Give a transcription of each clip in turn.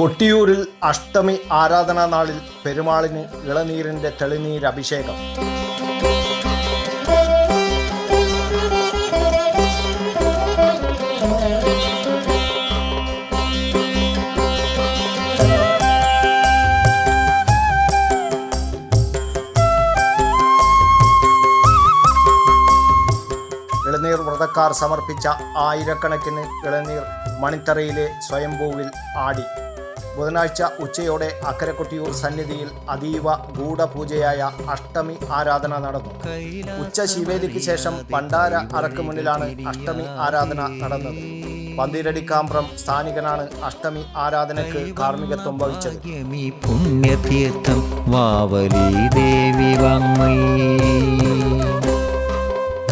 കൊട്ടിയൂരിൽ അഷ്ടമി ആരാധനാ നാളിൽ പെരുമാളിന് ഇളനീരിന്റെ തെളിനീരഭിഷേകം ഇളനീർ വ്രതക്കാർ സമർപ്പിച്ച ആയിരക്കണക്കിന് ഇളനീർ മണിത്തറയിലെ സ്വയംഭൂവിൽ ആടി. ബുധനാഴ്ച ഉച്ചയോടെ അക്കരക്കൊട്ടിയൂർ സന്നിധിയിൽ അതീവ ഗൂഢപൂജയായ അഷ്ടമി ആരാധന നടന്നു. ഉച്ച ശിവേദിക്ക് ശേഷം പണ്ടാര അറക്ക് മുന്നിലാണ് അഷ്ടമി ആരാധന നടന്നത്. പന്തിരടിക്കാമ്പ്രം സ്ഥാനികനാണ് അഷ്ടമി ആരാധനയ്ക്ക് കാർമ്മികത്വം വഹിച്ചത്.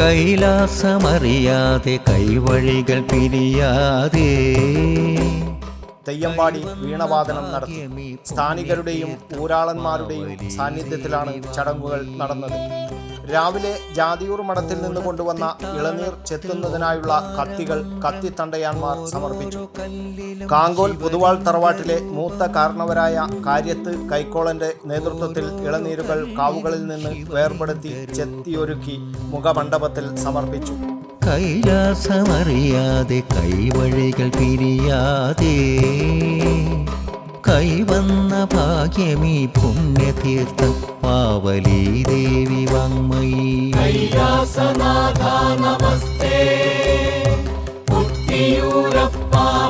കൈലാസമറിയാതെ കൈവഴികൾ പിരിയാതെ തെയ്യമ്പാടി വീണവാദനം നടത്തി. സ്ഥാനികരുടെയും ഊരാളന്മാരുടെയും സാന്നിധ്യത്തിലാണ് ചടങ്ങുകൾ നടന്നത്. രാവിലെ ജാതിയൂർ മഠത്തിൽ നിന്ന് കൊണ്ടുവന്ന ഇളനീർ ചെത്തുന്നതിനായുള്ള കത്തികൾ കത്തിത്തണ്ടയാന്മാർ സമർപ്പിച്ചു. കാങ്കോൽ പുതുവാൾ തറവാട്ടിലെ മൂത്ത കാരണവരായ കാര്യത്ത് കൈക്കോളന്റെ നേതൃത്വത്തിൽ ഇളനീരുകൾ കാവുകളിൽ നിന്ന് വേർപെടുത്തി ചെത്തിയൊരുക്കി മുഖമണ്ഡപത്തിൽ സമർപ്പിച്ചു. കൈലാസമറിയാതെ കൈവഴികൾ പിരിയാതെ കൈവന്ന ഭാഗ്യമീ പുണ്യതീർത്ഥം പാവലി ദേവി വാങ്മയി കൈലാസനാഥ നമസ്തേ.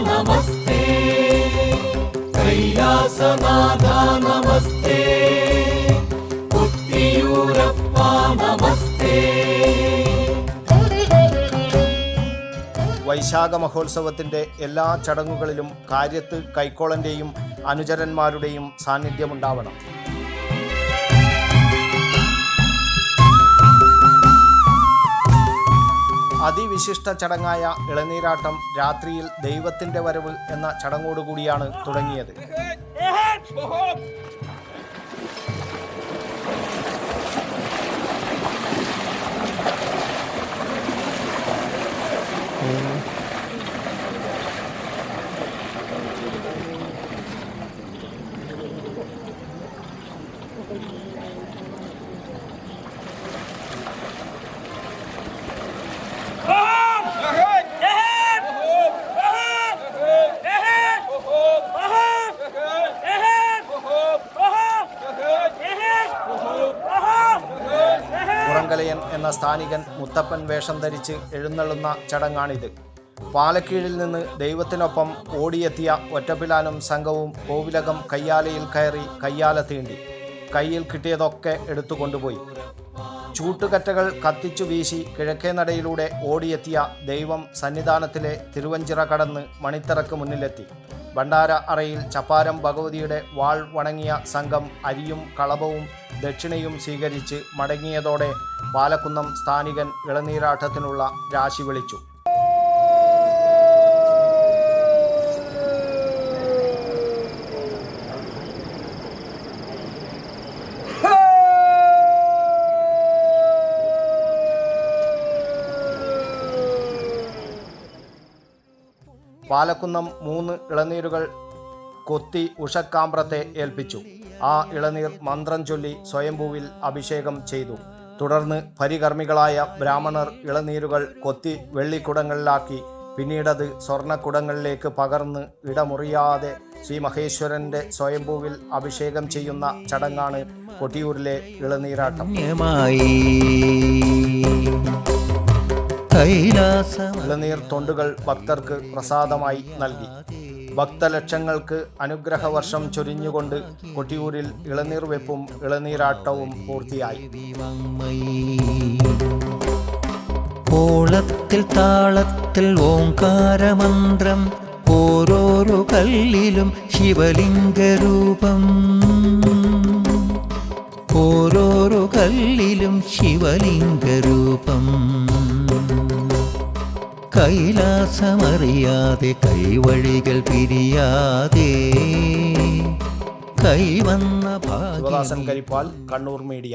നമസ്തേ കൈലാസനാഥ വൈശാഖ മഹോത്സവത്തിന്റെ എല്ലാ ചടങ്ങുകളിലും കാര്യത്ത് കൈക്കോളന്റെയും അനുചരന്മാരുടെയും സാന്നിധ്യമുണ്ടാവണം അതിവിശിഷ്ട ചടങ്ങായ ഇളനീരാട്ടം രാത്രിയിൽ ദൈവത്തിന്റെ വരവ് എന്ന ചടങ്ങോടുകൂടിയാണ് തുടങ്ങിയത് പുറങ്കലയൻ എന്ന സ്ഥാനികൻ മുത്തപ്പൻ വേഷം ധരിച്ച് എഴുന്നള്ളുന്ന ചടങ്ങാണിത്. പാലക്കീഴിൽ നിന്ന് ദൈവത്തിനൊപ്പം ഓടിയെത്തിയ ഒറ്റപ്പിലാനും സംഘവും കോവിലകം കയ്യാലയിൽ കയറി കയ്യാല തീണ്ടി. കയ്യിൽ കിട്ടിയതൊക്കെ എടുത്തുകൊണ്ടുപോയി ചൂട്ടുകറ്റകൾ കത്തിച്ചു വീശി കിഴക്കേ നടയിലൂടെ ഓടിയെത്തിയ ദൈവം സന്നിധാനത്തിലെ തിരുവഞ്ചിറ കടന്ന് മണിത്തറക്ക് മുന്നിലെത്തി. ഭണ്ഡാര അറയിൽ ചപ്പാരം ഭഗവതിയുടെ വാൾ വണങ്ങിയ സംഘം അരിയും കളഭവും ദക്ഷിണയും സ്വീകരിച്ച് മടങ്ങിയതോടെ പാലക്കുന്നം സ്ഥാനികൻ ഇളനീരാട്ടത്തിനുള്ള രാശി വിളിച്ചു. പാലക്കുന്നം മൂന്ന് ഇളനീരുകൾ കൊത്തി ഉഷക്കാമ്പ്രത്തെ ഏൽപ്പിച്ചു. ആ ഇളനീർ മന്ത്രം ചൊല്ലി സ്വയംഭൂവിൽ അഭിഷേകം ചെയ്തു. തുടർന്ന് പരികർമ്മികളായ ബ്രാഹ്മണർ ഇളനീരുകൾ കൊത്തി വെള്ളിക്കുടങ്ങളിലാക്കി പിന്നീടത് സ്വർണക്കുടങ്ങളിലേക്ക് പകർന്ന് ഇടമുറിയാതെ ശ്രീ മഹേശ്വരന്റെ സ്വയംഭൂവിൽ അഭിഷേകം ചെയ്യുന്ന ചടങ്ങാണ് കൊട്ടിയൂരിലെ ഇളനീരാട്ടം. ഇളനീർ തൊണ്ടുകൾ ഭക്തർക്ക് പ്രസാദമായി നൽകി. ഭക്തലക്ഷങ്ങൾക്ക് അനുഗ്രഹവർഷം ചൊരിഞ്ഞുകൊണ്ട് കൊട്ടിയൂരിൽ ഇളനീർ വെപ്പും ഇളനീരാട്ടവും പൂർത്തിയായി. ഓളത്തിൽ താളത്തിൽ ഓങ്കാരമന്ത്രം ഓരോരോ കല്ലിലും ശിവലിംഗരൂപം. ഓരോരോ കല്ലിലും ശിവലിംഗരൂപം. കൈലാസമറിയാതെ കൈവഴികൾ പിരിയാതെ കൈവന്ന Sivadasan Karippal Kannur media.